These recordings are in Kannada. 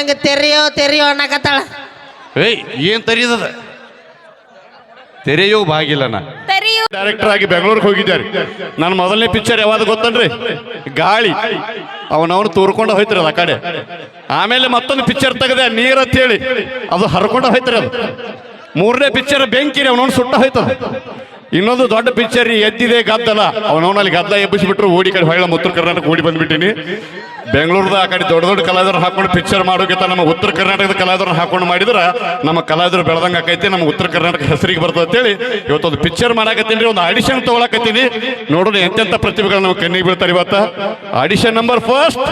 ನಂಗೆ ತೆರೆಯೋ ತೆರೆಯೋ ಅನ್ನಕತ್ತಾಳ ಏಯ್ ಏನ್ ತೆರೆಯದ ತೆರೆಯೋ ಬಾಗಿಲ್ಲ ಡೈರೆಕ್ಟರ್ ಆಗಿ ಬೆಂಗಳೂರಿಗೆ ಹೋಗಿದ್ದಾರೆ. ನನ್ನ ಮೊದಲನೇ ಪಿಕ್ಚರ್ ಯಾವಾಗ ಗೊತ್ತನ್ರಿ? ಗಾಳಿ. ಅವನವನು ತೂರ್ಕೊಂಡು ಹೋಯ್ತಾರೆ ಆ ಕಡೆ. ಆಮೇಲೆ ಮತ್ತೊಂದು ಪಿಕ್ಚರ್ ತೆಗೆದೆ ನೀರ ಅಂತ ಹೇಳಿ. ಅದು ಹರ್ಕೊಂಡು ಹೋಯ್ತಾರೆ ಅದು ಮೂರನೇ ಪಿಕ್ಚರ್ ಬೆಂಕಿ ಅವನವನು ಸುಟ್ಟ ಹೋಯ್ತದ. ಇನ್ನೊಂದು ದೊಡ್ಡ ಪಿಕ್ಚರ್ ಎದ್ದಿದೆ ಗದ್ದಲ. ಅವನವನಲ್ಲಿ ಗದ್ದ ಎಬ್ಬಿಸ್ಬಿಟ್ರು ಓಡಿ ಕಡೆ ಹೊಳ್ಳ ಉತ್ತರ ಕರ್ನಾಟಕ ಓಡಿ ಬಂದ್ಬಿಟ್ಟಿನಿ. ಬೆಂಗಳೂರದ ಆ ಕಡೆ ದೊಡ್ಡ ದೊಡ್ಡ ಕಲಾವಿದರು ಹಾಕೊಂಡು ಪಿಕ್ಚರ್ ಮಾಡೋಕ್ಕಿಂತ ನಮ್ಮ ಉತ್ತರ ಕರ್ನಾಟಕದ ಕಲಾವಿದರನ್ನ ಹಾಕೊಂಡು ಮಾಡಿದ್ರೆ ನಮ್ಮ ಕಲಾವಿದರು ಬೆಳೆದಂಗೆ ಆಕೈತಿ ನಮ್ಮ ಉತ್ತರ ಕರ್ನಾಟಕ ಹೆಸರಿಗೆ ಬರ್ತದೆ ಅಂತೇಳಿ ಇವತ್ತೊಂದು ಪಿಕ್ಚರ್ ಮಾಡಾಕತ್ತೀನಿ ಒಂದು ಆಡಿಷನ್ ತೊಗೊಳಕತ್ತೀನಿ. ನೋಡೋಣ ಎಂತೆಂಥ ಪ್ರತಿಭೆಗಳು ನಮ್ಮ ಕಣ್ಣಿಗೆ ಬೀಳ್ತಾರೆ ಇವತ್ತು. Audition number first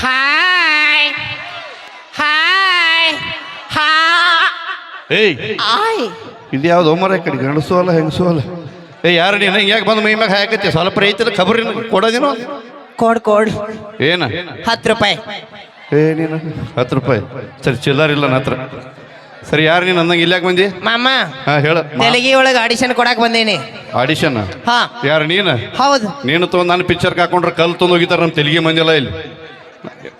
hi hi ಇದು ಯಾವ್ದು ಒಮ್ಮರ ಕಡೆ ಗಂಡಸು ಅಲ್ಲ ಹೆಂಗಸು ಅಲ್ಲ. ಏ ಯಾರು ನೀನು? ಯಾಕೆ ಬಂದು ಮೈ ಮ್ಯಾಗ ಹಾಕತ್ತಿ? ಸ್ವಲ್ಪ ರೈತರ ಖಬರ್ ಕೊಡೋದೇನು ಕೊಡ್ ಕೊಡ್ ಏನ? ಹತ್ತು ರೂಪಾಯಿ. ಏ ನೀನು? ಹತ್ತು ರೂಪಾಯಿ. ಸರಿ ಚಿಲ್ಲರ್ ಇಲ್ಲ ನನ್ನ ಹತ್ರ. ಸರಿ ಯಾರು ನೀನು? ಅಂದಂಗೆ ಇಲ್ಲಿ ಯಾಕೆ ಬಂದಿ? ಮಾಮ ಹಾ ಹೇಳ. ತೆಲಗಿ ಒಳಗೆ ಆಡಿಷನ್ ಕೊಡಕ್ ಬಂದೇನಿ. ಆಡಿಷನ್ ಹಾ. ಯಾರು ನೀನು? ಹೌದು. ನೀನು ತೊಗೊಂಡು ನಾನು ಪಿಕ್ಚರ್ ಹಾಕೊಂಡ್ರೆ ಕಲ್ ತಂದು ಹೋಗಿತಾರೆ ನಮ್ಮ ತೆಲಿಗೆ ಮಂದಿಲ್ಲ ಇಲ್ಲಿ.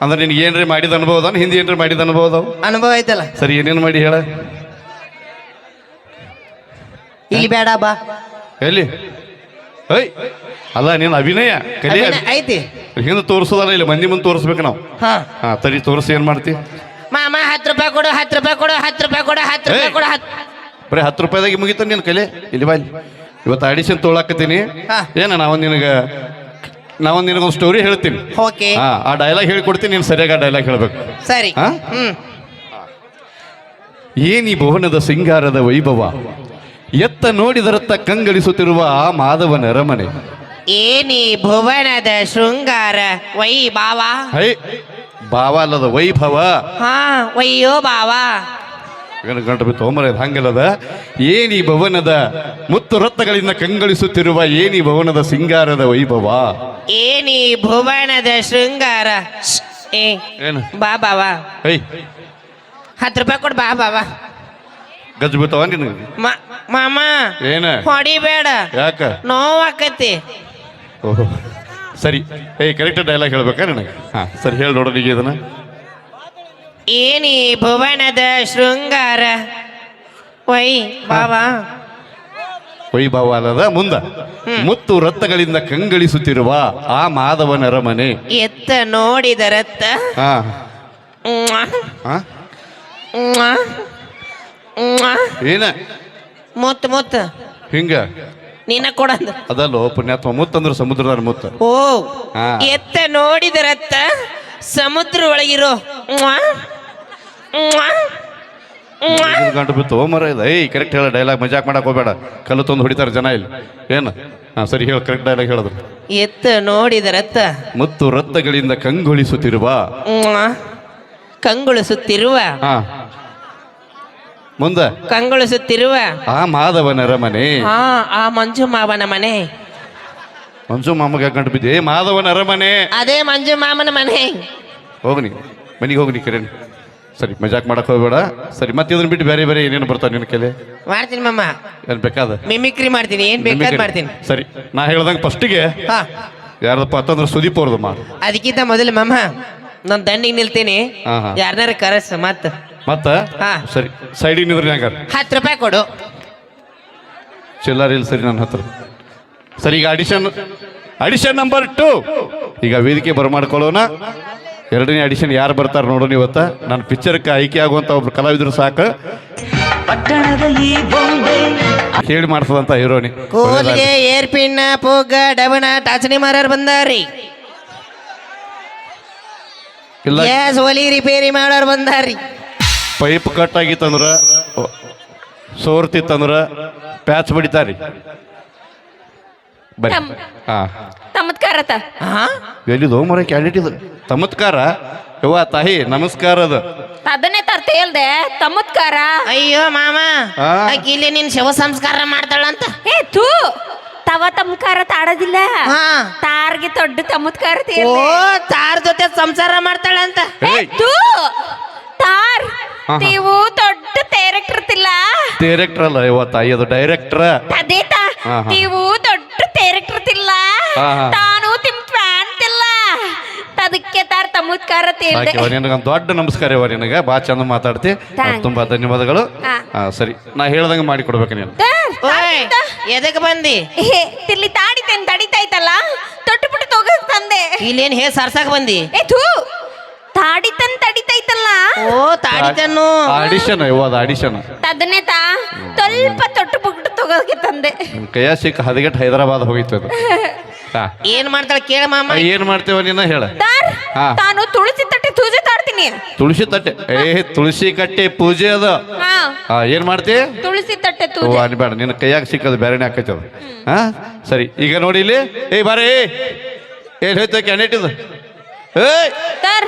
ಅಂದ್ರೆ ನಿನ್ಗೆ ಏನ್ರಿ ಮಾಡಿದ ಅನುಭವ ಅದಾನ ಹಿಂದಿ ಏನ್ರಿ ಮಾಡಿದ ಅನುಭವ ಅದಾವ ಅನುಭವ ಐತಲ್ಲ. ಸರಿ ಏನೇನು ಮಾಡಿ ಹೇಳ? ಇಲ್ಲಿ ಬೇಡ ಬಾ. ಎಲ್ಲಿ? ಐ ಅಲ್ಲ ನೀನು ಅಭಿನಯ ಕಲಿ ಅಭಿನಯ ಐತಿ. ಹಿಂದೆ ತೋರಿಸೋದಲ್ಲ ಇಲ್ಲಿ ಮಂದಿ ಮುಂದೆ ತೋರಿಸ್ಬೇಕು ನಾವು. ಹಾ. ಹಾ ತರಿ ತೋರಿಸಿ ಏನು ಮಾಡ್ತಿ? ಮಾಮ ಹತ್ತು ರೂಪಾಯಿ ಕೊಡು ಹತ್ತು ರೂಪಾಯಿ ಕೊಡು ಹತ್ತು ರೂಪಾಯಿ ಕೊಡು ಹತ್ತು ರೂಪಾಯಿ. ಕೊಡು ಹತ್ತು ಬರೀ ಹತ್ತು ರೂಪಾಯಿದಾಗ ಮುಗಿತ ನೀನು ಕಲೆ. ಇಲ್ಲಿ ಬಾ ಇಲ್ಲಿ. ಇವತ್ತು ಆಡಿಷನ್ ತೊಗೊಳಕತ್ತೀನಿ. ಏನ ನಾವೊಂದು ನಿನಗೆ ನಾವೊಂದು ನಿನಗೊಂದು ಸ್ಟೋರಿ ಹೇಳ್ತೀನಿ. ಓಕೆ. ಹಾ ಆ ಡೈಲಾಗ್ ಹೇಳ್ಕೊಡ್ತೀನಿ ನೀನು ಸರಿಯಾಗಿ ಆ ಡೈಲಾಗ್ ಹೇಳ್ಬೇಕು. ಸರಿ. ಹಾ? ಈ ಏನಿ ಭುವನದ ಸಿಂಗಾರದ ವೈಭವ? ಎತ್ತ ನೋಡಿದರತ್ತ ಕಂಗಳಿಸುತ್ತಿರುವ ಆ ಮಾಧವನ ಅರಮನೆ ಏನಿ ಭುವನದ ಶೃಂಗಾರ ವೈ ಬಾವಾ ಹೈ ಭಾವ ಅಲ್ಲದ ವೈಭವ ಹಾ ವಯ್ಯೋ ಬಾವಾ ಗಂಟು ತೋಮರ ಹಂಗಲ್ಲದ ಏನಿ ಭವನದ ಮುತ್ತು ರತ್ನಗಳಿಂದ ಕಂಗಳಿಸುತ್ತಿರುವ ಏನಿ ಭವನದ ಸಿಂಗಾರದ ವೈಭವ ಏನಿ ಭುವನದ ಶೃಂಗಾರ ಶ್ಶ್, ಏ ಏನು ಬಾ ಬಾವಾ ಹೈ ಹತ್ತು ರೂಪಾಯಿ ಕೊಡು ಬಾ ಬಾವಾ ಗಜ್ ಬೀಳ್ತಾವ ನಿನಗೆ ಮ- ಮಾಮ ಏನ? ಹೊಡಿಬೇಡ. ಯಾಕ? ನೋವಾಕತಿ. ಓಹೋ. ಸರಿ ಏಯ್ ಕರೆಕ್ಟ್ ಡೈಲಾಗ್ ಹೇಳ್ಬೇಕಾ ನಿನಗೆ? ಹಾ ಸರಿ ಹೇಳಿ ನೋಡೋಣ ಈಗ ಇದನ್ನ. ಏನಿ ಭುವನದ ಶೃಂಗಾರ? ವೈ ಬಾಬಾ. ವೈಭವ ಅಲ್ಲದ? ಮುಂದ. ಮುತ್ತು ರತ್ನಗಳಿಂದ ಕಂಗಳಿಸುತ್ತಿರುವ ಆ ಮಾಧವನ ಅರಮನೆ ಎತ್ತ ನೋಡಿದರತ್ತ ಹಾ. ಮ್ವಾ, ಹಾ? ಮ್ವಾ. ಏನ? ಮುತ್ತ ಮುತ್ತ. ಹಿಂಗ? ನಿನ್ನ ಕೊಡಂದ ಅದಲ್ಲೋ ಪುಣ್ಯಾತ್ಮ ಮುತ್ತಂದ್ರೆ ಸಮುದ್ರದ ಮುತ್ತ. ಓ. ಎತ್ತ ನೋಡಿದರತ್ತ ಸಮುದ್ರ ಒಳಗಿರೋ. ಗಂಟು ಬಿತ್ತು. ಮರ ಇದೆ. ಏಯ್ ಕರೆಕ್ಟ್ ಹೇಳ ಡೈಲಾಗ್ ಮಜಾಕ್ ಮಾಡಕ್ ಹೋಗ್ಬೇಡ. ಕಲ್ಲು ತಂದು ಹೊಡಿತಾರೆ ಜನ ಇಲ್ಲಿ. ಏನು? ಹಾ ಸರಿ ಹೇಳ ಕರೆಕ್ಟ್ ಡೈಲಾಗ್ ಹೇಳಿದ್ರು ಎತ್ತ ನೋಡಿದರತ್ತ. ಮುತ್ತು ರತ್ತಗಳಿಂದ ಕಂಗೊಳಿಸುತ್ತಿರುವ. ಕಂಗೊಳಿಸುತ್ತಿರುವ. ಹಾ. ಮುಂದ? ಕಂಗೊಳಿಸುತ್ತಿರುವ? ಆ ಮಾಧವನರ ಮನೆ. ಹಾ ಆ ಮಂಜು ಮಾವನ ಮನೆ. ಮಂಜು ಮಾಮಗೆ ಕಂಡು ಬಿದ್ದೆ. ಏ ಮಾಧವನ ಅರಮನೆ ಅದೇ ಮಂಜು ಮಾಮನ ಮನೆ. ಹೋಗ್ನಿ ಮನೆಗೆ ಹೋಗ್ನಿ ಕಿರಣ್. ಸರಿ ಮಜಾಕ್ ಮಾಡಕ್ ಹೋಗ್ಬೇಡ. ಸರಿ ಮತ್ತೆ ಇದನ್ನ ಬಿಟ್ಟು ಬೇರೆ ಬೇರೆ ಏನೇನು ಬರ್ತಾವ ನಿನ್ನ ಕೆಲೆ? ಮಾಡ್ತೀನಿ ಮಮ್ಮ ಏನ್ ಬೇಕಾದ? ಮಿಮಿಕ್ರಿ ಮಾಡ್ತೀನಿ ಏನ್ ಬೇಕಾದ್ ಮಾಡ್ತೀನಿ. ಸರಿ ನಾ ಹೇಳ್ದಂಗೆ ಫಸ್ಟಿಗೆ ಹಾ. ಯಾರದಪ್ಪ ಅಂತಂದ್ರೆ ಸುದೀಪ್ ಅವ್ರದಮ್ಮ ಅದಕ್ಕಿಂತ ಮೊದಲು ಮಮ್ಮ ನಾನು ದಂಡಿಗೆ ನಿಲ್ತೀನಿ. ಹಾ, ಹಾ. ಯಾರನ್ನಾರ ಕರೆಸ್ ಮತ್ತ ಮತ್ತ? ಹಾ. ಸರಿ. ಸೈಡಿಗೆ ನಿಂದ್ರಿ ಹಂಗಾರ. ಹತ್ತು ರೂಪಾಯಿ ಕೊಡು. ಚಿಲ್ಲರ್ ಇಲ್ಲ ಸರಿ ನನ್ನ ಹತ್ರ. ಸರಿ ಈಗ ಅಡಿಷನ್ ಅಡಿಷನ್ ನಂಬರ್ ಟು ಈಗ ವೇದಿಕೆ ಬರಮಾಡ್ಕೊಳ್ಳೋಣ. ಎರಡನೇ ಅಡಿಷನ್ ಯಾರು ಬರ್ತಾರೆ ನೋಡೋಣ ಇವತ್ತ. ನನ್ನ ಪಿಕ್ಚರ್ಗೆ ಆಯ್ಕೆ ಆಗುವಂಥ ಒಬ್ರು ಕಲಾವಿದರು ಸಾಕು. ಬೊಂಬೆ. ಹೇಳಿ ಮಾಡ್ತದಂತ ಹೀರೋನಿ ಕೋಲ್ಗೆ ಏರ್ಪಿನ್ನ ಪುಗ್ಗ ಡಬಣ ಟಾಚಣಿ ಮಾರಾರ್ ಬಂದಾರಿ. ಇಲ್ಲ. ಗ್ಯಾಸ್ ಒಲಿ ರಿಪೇರಿ ಮಾಡೋರು ಬಂದಾರಿ. ಪೈಪ್ ಕಟ್ ಆಗಿತ್ತಂದ್ರ ಸೋರ್ತಿತ್ತಂದ್ರ ಪ್ಯಾಚ್ ಬಡಿತಾರಿ ಬರಿ ಹಾ. ತಮ್ಮತ್ಕಾರತ ಹಾ? ಎಲ್ಲಿದು? ಮರ ಕ್ಯಾಂಡಿಡೇಟ್ ಇದು. ತಮತ್ಕಾರ? ಯವ್ವ ತಾಯಿ ನಮಸ್ಕಾರ ಅದು. ಅದನ್ನೇ ತರ್ತೆ ಹೇಳ್ದೆ ತಮ್ಮತ್ಕಾರ ಅಯ್ಯೋ ಮಾಮ. ಆ? ಆಕಿ ಇಲ್ಲಿ ನಿನ್ ಶವ ಸಂಸ್ಕಾರ ಮಾಡ್ತಾಳಂತ ಏ ತೂ ತವ ತಮ್ಕಾರ ತಾಡೋದಿಲ್ಲ. ಹಾ. ತಾರ್ಗೆ ದೊಡ್ಡ ತಮ್ಮತ್ಕಾರ ಓ ತಾರ್ ಜೊತೆ ಸಂಸಾರ ಮಾಡ್ತಾಳಂತ ಏಯ್ ತೂ ತಾರ್. ನೀವು ದೊಡ್ಡ ಡೈರೆಕ್ಟರ್ ತಿಲ್ಲ ಡೈರೆಕ್ಟರ್ ಅಲ್ಲ ಇವತ್ತ ಅಯ್ಯೋದು ಡೈರೆಕ್ಟರ್. ಅದೇತ. ನೀವು ದೊಡ್ಡ ಡೈರೆಕ್ಟರ್ ತೇರಿಟ್ಟಿರ್ತಿಲ್ಲ ತಾನು ತಿಮ್ ತಿಂಪ್ಯಾಂತಿಲ್ಲ ಅದಕ್ಕೆ ತಾರ ಸಾಕಿವ ನಿನಗೊಂದು ದೊಡ್ಡ ನಮಸ್ಕಾರ ಇವ ನಿನಗೆ. ಬಾ ಚಂದ ಮಾತಾಡ್ತಿ. ತುಂಬಾ ಧನ್ಯವಾದಗಳು. ಸರಿ. ನಾ ಹೇಳ್ದಂಗೆ ಮಾಡಿ ಕೊಡ್ಬೇಕು ನೀನು. ಎದಕ್ಕೆ ಬಂದಿ? ಇಲ್ಲಿ ತಾಡಿತೇನೆ ತಡಿತಾ ಇತ್ತಲ್ಲ ತೊಟ್ಟು ಬಿಟ್ಟು ತಂದೆ. ಇಲ್ಲೇನ್ ಹೇ ಸರ್ಸಾಕ್ ಬಂದಿ? ಏ ಥೂ. ತಾಡಿತನ್ ತಡಿತೈತಲ್ಲ? ಓ ತಾಡಿತನ್ನು. Audition ಇವಾದ audition. ತದನೆ ತಾ ಸ್ವಲ್ಪ ತೊಟ್ಟು ಬಿಟ್ಟು ತಗೋಕೆ ತಂದೆ. ಕೈಯ ಸಿಕ್ಕ ಹದಗೆಟ್ಟು ಹೈದರಾಬಾದ್ ಹೋಗಿತ್ತು ಅದು. ಹಾ. ಏನ್ ಮಾಡ್ತಾಳೆ ಕೇಳ ಮಾಮ? ಏನು ಮಾಡ್ತೇವ ನಿನ್ನ ಹೇಳ. ತಾರ್ ಹಾ. ತಾನು ತುಳಸಿ ತಟ್ಟೆ ತೂಜೆ ತಾಡ್ತೀನಿ. ತುಳಸಿ ತಟ್ಟೆ. ಏ ತುಳಸಿ ಕಟ್ಟೆ ಪೂಜೆ ಅದ. ಹಾ. ಹಾ ಏನು ಮಾಡ್ತಿ? ತುಳಸಿ ತಟ್ಟೆ ಓ ತೂಜೆ ಅನ್ಬೇಡ ನಿನ್ನ ಕೈಯಾಗ ಸಿಕ್ಕದು ಬೇರೆನೆ ಆಕೈತೆ ಅದು. ಹಾ? ಸರಿ ಈಗ ನೋಡಿ ಇಲ್ಲಿ. ಏಯ್ ಬಾರೇ. ಏನು ಹೋಯ್ತು ಕ್ಯಾಂಡಿಡೇಟ್ ಇದು ಏಯ್. ತಾರ್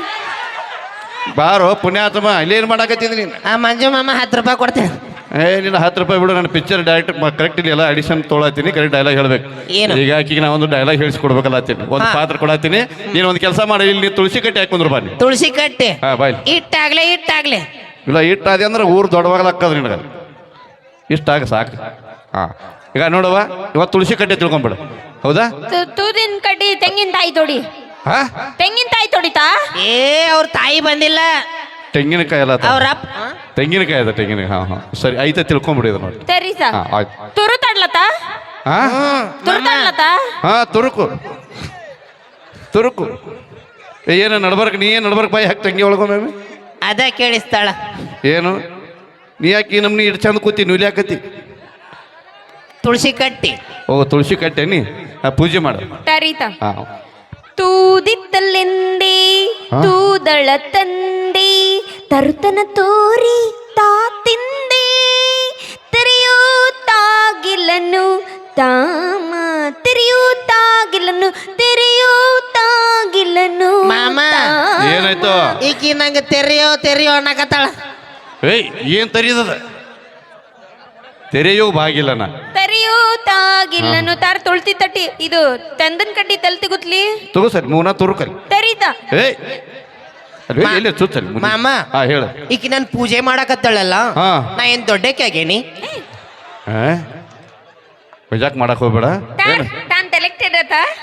ಬಾರೋ ಪುಣ್ಯಾತ್ಮ ಇಲ್ಲಿ ಏನು ಮಾಡಾಕತ್ತಿದ್ರಿ ನೀನು? ಆ ಮಂಜು ಮಾಮ ಹತ್ತು ರೂಪಾಯಿ ಕೊಡ್ತೇನೆ. ಏ ನಿನ್ನ ಹತ್ತು ರೂಪಾಯಿ ಬಿಡು ನನ್ನ ಪಿಕ್ಚರ್ ಡೈರೆಕ್ಟ್ ಕರೆಕ್ಟ್ ಇಲ್ಲ ಎಲ್ಲ ಅಡಿಷನ್ ತೊಳತೀನಿ ಕರೆಕ್ಟ್ ಡೈಲಾಗ್ ಹೇಳ್ಬೇಕು. ಏನು? ಈಗ ಆಕಿಗೆ ನಾ ಒಂದು ಡೈಲಾಗ್ ಹೇಳಿಸ್ಕೊಡ್ಬೇಕಲ್ಲತ್ತೀನಿ ಒಂದು ಹಾ. ಪಾತ್ರ ಕೊಡತ್ತೀನಿ ನೀನು ಒಂದು ಕೆಲಸ ಮಾಡಿ ಇಲ್ಲಿ ನೀವು ತುಳಸಿ ಕಟ್ಟಿ ಹಾಕೊಂಡ್ರು ಬನ್ನಿ ತುಳಸಿ ಕಟ್ಟಿ? ಹಾ ಬಾಯ್ ಇಟ್ಟಾಗ್ಲೆ ಇಟ್ಟಾಗ್ಲೆ. ಇಲ್ಲ ಇಟ್ಟಾದೆ ಅಂದ್ರೆ ಊರು ದೊಡ್ಡವಾಗಲಾಕ್ಕದ ನಿನಗೆ. ಇಷ್ಟಾಗ ಸಾಕು. ಹಾಂ. ಈಗ ನೋಡವ್ವ ಇವತ್ತು ತುಳಸಿ ಕಟ್ಟೆ ತಿಳ್ಕೊಂಬಿಡು. ಹೌದಾ? ತು- ತೂದಿನ ಕಡ್ಡಿ ತೆಂಗಿನ ತಾಯಿ ತೊಡಿ. ಹಾ? ತೆಂಗಿನ ತಾಯಿ ತೊಡಿತಾ ಏ ಅವ್ರ ತಾಯಿ ಬಂದಿಲ್ಲ. ತೆಂಗಿನಕಾಯಿ ಎಲ್ಲ ಅವ್ರ ಅಪ್ಪ ತೆಂಗಿನಕಾಯಿ ಅದ ತೆಂಗಿನಕಾಯಿ ಹಾಂ ಹಾಂ. ಸರಿ ಐತೆ ತಿಳ್ಕೊಂಬಿಡಿ ಇದು ನೋಡಿ. ಸರಿ ಸಾ ಹಾಂ ಆಯ್ತು. ತುರು ತಡ್ಲತ್ತ? ಹಾಂ? ತುರು ತಡ್ಲತ್ತ? ಹಾ ತುರುಕು. ತುರುಕು. ಏನು ನಡ್ಬರ್ಕ್ ನೀ ಏನು ನಡ್ಬರ್ಕ್ ಬಾಯಿ ಹಾಕಿ ತಂಗಿ ಒಳಗೊಮ್ಮೆ ಅದೇ ಕೇಳಿಸ್ತಾಳ ಏನು? ನೀ ಯಾಕೆ ಈ ನಮ್ನಿ ಇಟ್ಟು ಚಂದ ಕೂತಿ ನೂಲಿ ಹಾಕತಿ ತುಳಸಿ ಕಟ್ಟಿ. ಓ ತುಳಸಿ ಕಟ್ಟೆ ನೀ ಆ, ಪೂಜೆ ಮಾಡ. ತರೀತ ಹಾಂ. ತೂದಿತ್ತಲೆಂದೇ? ತೂದಳ ತಂದೆ ತರುತನ ತೋರಿ ತಾ ತಿಂದೆ ತೆರೆಯೂ ತಾಗಿಲನು ತಾಮ ತೆರೆಯೂ ತಾಗಿಲನು ತೆರೆಯೂ ತಾಗಿಲನು ಮಾಮ. ಏನಾಯ್ತು? ಈಕಿ ನಂಗೆ ತೆರೆಯೋ ತೆರೆಯೋ ಅನ್ನಕತ್ತಾಳ. ಏಯ್ ಏನ್ ತೆರೆಯದ ತೆರೆಯೋ ಬಾಗಿಲ್ಲ ನಾ ತೆರೆಯೂ ತಾರ ತುಳ್ತಿ ತಟ್ಟಿ. ಇದು ತಂದನ್ ಕಡ್ಡಿ ತಲ್ತಿ ಗುತ್ಲಿ ತಗೋ ಸರಿ ಮೂನ ತುರುಕಲ್ಲಿ ತರೀತ ಏ ಅಲ್ಲಿ ಮಾ- ಎಲ್ಲಿ ಮಾಮ. ಹಾಂ ಹೇಳು. ಈಕಿ ನನ್ ಪೂಜೆ ಮಾಡಕತ್ತಾಳಲ್ಲ? ಹಾ. ನಾ ಏನ್ ದೊಡ್ಡಕ್ಕೆ ಆಗೇನಿ? ಹಾ ಮಜಾಕ್ ಮಾಡಕ್ ಹೋಗ್ಬೇಡ. ತಾರ್ ಏನು? ತಾನ್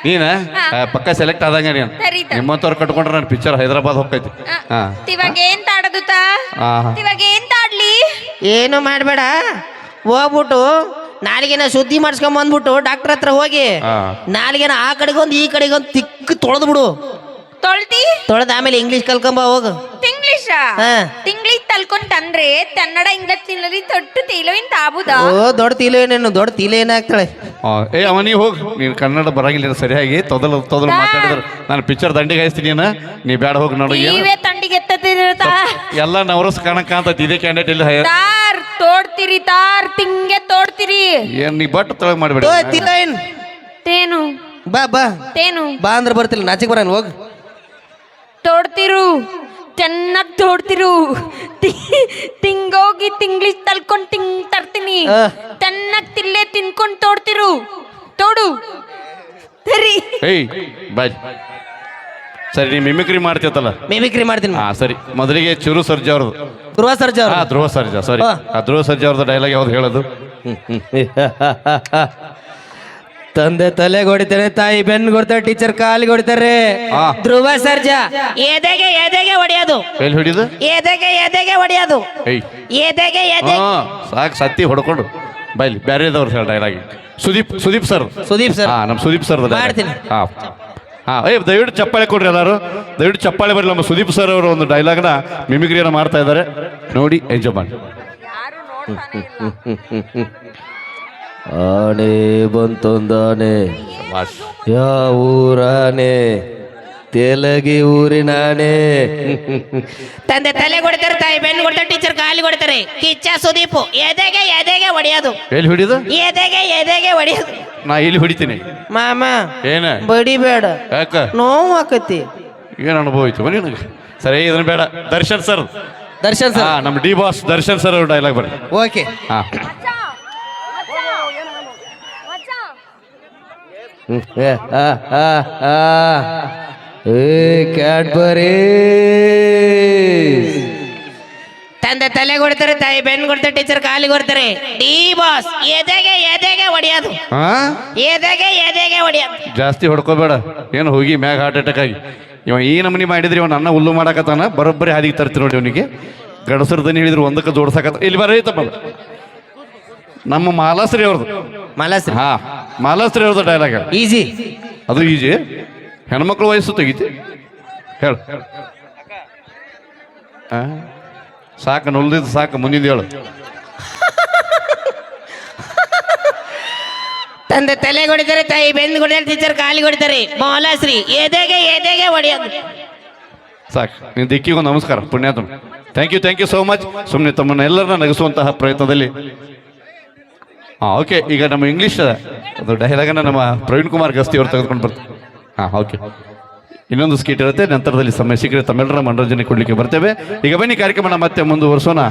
ನೀನ? ಹಾ. ಆ, ಪಕ್ಕ ಸೆಲೆಕ್ಟ್ ಆದಂಗ ನೀನು. ಸರಿತ. ನಿಮ್ಮಂತವ್ರು ಕಟ್ಕೊಂಡ್ರೆ ನನ್ನ ಪಿಕ್ಚರ್ ಹೈದರಾಬಾದ್ ಹೋಗ್ತೈತಿ. ಹಾ. ಇವಾಗ ಏನ್ ತಾಡದು ತಾ? ಹಾ, ಹಾ. ಇವಾಗ ಏನ್ ತಾಡ್ಲಿ? ಏನು ಮಾಡಬೇಡ. ಹೋಗ್ಬಿಟ್ಟು ನಾಲಿಗೆನ ಶುದ್ಧಿ ಮಾಡಿಸ್ಕೊಂಡ್ ಬಂದ್ಬಿಟ್ಟು ಡಾಕ್ಟರ್ ಹತ್ರ ಹೋಗಿ ಹಾ. ನಾಲಿಗೆನ ಆ ಕಡೆಗೊಂದು ಈ ಕಡೆಗೊಂದು ತಿಕ್ಕ ತೊಳೆದು ಬಿಡು ತೊಳ್ತಿ? ತೊಳೆದ ಆಮೇಲೆ ಇಂಗ್ಲೀಷ್ ಕಲ್ಕೊಂಬ ಹೋಗು. ತಿಂಗ್ಲಿಷ ಹಾ. ತಿಂಗ್ಲಿಷ್ ತಲ್ಕೊಂಡ್ ತಂದ್ರೆ ಕನ್ನಡ ಇಂಗ್ಲಿಷ್ ತಿನ್ನಲಿ ತೊಟ್ಟು ತೇಲೋಯಿನ್ ತಾಬುದ ಓ ದೊಡ್ಡ ತೀಲೆ ಏನೇನು ದೊಡ್ಡ ತೀಲೆ ಏನಾಗ್ತಾಳೆ ಆ, ಏ ಅವ ನೀ ಹೋಗ್ ನೀನು ಕನ್ನಡ ಬರಂಗಿಲ್ಲ ಸರಿಯಾಗಿ ತೊದಲು ತೊದಲು ಮಾತಾಡಿದ್ರು. ನಾನು ಪಿಕ್ಚರ್ ದಂಡಿಗೆ ಹಾಯಿಸ್ತೀನಿ ನೀನು ನೀ ಬೇಡ ಹೋಗಿ ನೋಡು ಏನು? ನೀವೇ ತಂಡಿಗೆ ಎತ್ತದಿರತ ಎಲ್ಲ ನವರಸ್ ಕಾಣಕ್ ಕಾಂತೈತಿ ಇದೇ ಕ್ಯಾಂಡಿಡೇಟ್ ಇಲ್ಲಿ ಹೈ- ತಾರ್ ತೋಡ್ತಿರಿ ತಾರ್ ತಿಂಗೆ ತೋಡ್ತಿರಿ ಏನ್ ನೀ ಬಟ್ ತೊಳಗ್ ಮಾಡ್ಬೇಡ. ತೋತಿಲ್ಲ ತೀಲ ಏನ್ ತೇನು. ಬಾ ಬಾ. ತೇನು. ಬಾ ಅಂದ್ರೆ ಬರ್ತಿಲ್ಲ ನಾಚಿಕ್ ಬರೋಣ ಹೋಗ್. ತೋಡ್ತಿರು ಚೆನ್ನಾಗ್ ತೋಡ್ತಿರು. ತಿ- ತಿಂಗೋಗಿ ತಿಂಗ್ಳಿಗೆ ತಲ್ಕೊಂಡ್ ತಿಂಗ್ ತರ್ತೀನಿ. ಆ. ಚೆನ್ನಾಗ್ ತಿಲ್ಲೇ ತಿನ್ಕೊಂಡ್ ತೋಡ್ತಿರು. ತೋಡು. ಸರಿ. ಏಯ್ ಬಾಯ್ ಸರಿ ನೀ ಮಿಮಿಕ್ರಿ ಮಾಡ್ತಿತ್ತಲ್ಲ ಮಿಮಿಕ್ರಿ ಮಾಡ್ತೀನಿ. ಹಾ ಸರಿ. ಮೊದಲಿಗೆ ಚುರು ಸರ್ಜಾ ಅವ್ರದ್ದು. ಧ್ರುವ ಸರ್ಜಾ ಹಾ ಧ್ರುವ ಸರ್ಜಾ ಸಾರಿ. ಹಾ. ಆ ಧ್ರುವ ಸರ್ಜಾ ಅವ್ರದ್ದು ಡೈಲಾಗ್ ಯಾವ್ದು ಹೇಳೋದು? ತಂದೆ ತಲೆ ಹೊಡಿತಾರೆ ತಾಯಿ ಬೆನ್ನು ಕೊಡ್ತಾರೆ ಟೀಚರ್ ಕಾಲಿಗೆ ಹೊಡಿತಾರೆ. ಧ್ರುವ ಸರ್ಜಾ. ಎದೆಗೆ ಎದೆಗೆ ಹೊಡೆಯೋದು ಎಲ್ಲಿ ಹಿಡಿದು ಎದೆಗೆ ಎದೆಗೆ ಹೊಡೆಯೋದು ಏಯ್. ಎದೆಗೆ ಎದೆ ಹಾ ಸಾಕು ಸತ್ತಿ ಹೊಡ್ಕೊಂಡು. ಬೈಲಿ ಬೇರೆದವ್ರು sir dialogue Sudeep Sudeep sir. Sudeep sir. ಹಾ ನಮ್ಮ ಸುದೀಪ್ ಸರ್ ಮಾಡ್ತೀನಿ. ಹಾ ಹಾ ಏ ದಯವಿಟ್ಟು ಚಪ್ಪಾಳೆ ಕೊಡ್ರಿ ಎಲ್ಲಾರು. ದಯವಿಟ್ಟು ಚಪ್ಪಾಳೆ ಬರ್ರಿ ನಮ್ಮ ಸುದೀಪ್ ಸರ್ ಅವರು ಒಂದು ಡೈಲಾಗ್ನ ಮಿಮಿಕ್ರಿಯನ್ನು ಮಾಡ್ತಾ ಇದ್ದಾರೆ. ನೋಡಿ ಎಂಜಾಯ್ ಮಾಡಿ. ಆನೆ ಬಂತೊಂದಾನೆ. ಯಾವ ಊರಾನೆ? ತೆಲಗಿ ಊರಿನಾನೆ. ತಂದೆ ತಲೆ ಕೊಡ್ತಾರೆ ತಾಯಿ ಬೆನ್ನು ಕೊಡ್ತಾರೆ ಟೀಚರ್ ಕಾಲಿ ಕೊಡ್ತಾರೆ. ಕಿಚ್ಚ ಸುದೀಪ್ ಎದೆಗೆ ಎದೆಗೆ ಹೊಡೆಯೋದು ಎಲ್ಲಿ ಹೊಡಿಯೋದು? ಎದೆಗೆ ಎದೆಗೆ ಹೊಡೆಯೋದು ನಾ ಇಲ್ಲಿ ಹೊಡಿತೀನಿ. ಮಾಮ ಏನ? ಬಡಿಬೇಡ. ಯಾಕ? ನೋವು ಆಕತಿ. ಏನ ಅನುಭವ ಆಯ್ತು ನಿನಗೆ? ಸರಿ ಇದನ್ನ ಬೇಡ. ದರ್ಶನ್ ಸರ್. ದರ್ಶನ್ ಸರ್. ನಮ್ಮ ಡಿ ಬಾಸ್ ದರ್ಶನ್ ಸರ್ ಅವ್ರ ಡೈಲಾಗ್ ಬರ್ರಿ. ಓಕೆ. ಹಾ. ಏ ಕ್ಯಾಡ್ಬರಿ ತಂದೆ ತಲೆ ಕೊಡ್ತಾರೆ ತಾಯಿ ಬೆನ್ ಕೊಡ್ತಾರೆ ಟೀಚರ್ ಕಾಲಿ ಕೊಡ್ತಾರೆ. ಡಿ ಬಾಸ್ ಎದೆಗೆ ಎದೆಗೆ ಹೊಡಿಯೋದು ಹಾ? ಎದೆಗೆ ಎದೆಗೆ ಹೊಡಿಯೋದು ಜಾಸ್ತಿ ಹೊಡ್ಕೋಬೇಡ. ಏನು ಹೋಗಿ ಮ್ಯಾಗ ಹಾರ್ಟ್ ಅಟ್ಯಾಕ್ ಆಗಿ. ಇವ ಈ ನಮನಿ ಮಾಡಿದ್ರಿ ಇವ ಅನ್ನ ಹುಲ್ಲು ಮಾಡಾಕತ್ತಾನ? ಬರೋಬ್ಬರಿ ಹಾದಿಗೆ ತರ್ತಿ ನೋಡಿ ಅವನಿಗೆ ಗಡಸರ್ದನ್ ದನಿ ಹೇಳಿದ್ರು ಒಂದಕ್ಕೆ ಜೋಡ್ಸಾಕತ್ತ ಇಲ್ಲಿ ಬರೈತಪ್ಪ ನಮ್ಮ ಮಾಲಾಸ್ರಿ ಅವ್ರದ್ದು ಮಾಲಾಸ್ರಿ ಹಾ ಮಾಲಾಸ್ರಿ ಅವ್ರದ್ದು ಡೈಲಾಗ್ ಈಜಿ? ಅದು ಈಜಿ. ಹೆಣ್ಮಕ್ಳು ವಯಸ್ಸು ತೆಗಿತಿ. ಹೇಳು? ಸಾಕು ನುಲ್ದಿದ್ದು ಸಾಕು ಮುಂದಿನ ಹೇಳು. ತಂದೆ ತಲೆ ಹೊಡಿತಾರೆ ತಾಯಿ ಬೆಂದು ಹೊಡಿತಾರೆ ಟೀಚರ್ ಕಾಲಿಗೆ ಹೊಡಿತಾರೆ ಮೌಲಾಶ್ರೀ, ಎದೆಗೆ ಎದೆಗೆ ಹೊಡಿಯೋದು ಸಾಕು. ನಿಮ್ಮ ದಿಕ್ಕಿಗೂ ನಮಸ್ಕಾರ, ಪುಣ್ಯಾತ್ಮ. Thank you thank you so much ಸುಮ್ಮನೆ ತಮ್ಮನ್ನ ಎಲ್ಲರನ್ನ ನಗಿಸುವಂತಹ ಪ್ರಯತ್ನದಲ್ಲಿ. ಹಾಂ ಓಕೆ ಈಗ ನಮ್ಮ ಇಂಗ್ಲೀಷ್ ಅದು ಡೈಲಾಗನ್ನು ನಮ್ಮ ಪ್ರವೀಣ್ ಕುಮಾರ್ ಗಸ್ತಿ ಅವರು ತೆಗೆದುಕೊಂಡು ಬರ್ತಾರೆ. ಹಾಂ ಓಕೆ ಇನ್ನೊಂದು ಸ್ಕೀಟ್ ಇರುತ್ತೆ, ನಂತರದಲ್ಲಿ ಸಮಯ ಸಿಕ್ಕರೆ ತಮ್ಮೆಲ್ಲರ ಮನೋರಂಜನೆ ಕೊಡಲಿಕ್ಕೆ ಬರ್ತೇವೆ. ಈಗ ಬನ್ನಿ ಕಾರ್ಯಕ್ರಮ ಮತ್ತೆ ಮುಂದುವರಿಸೋಣ.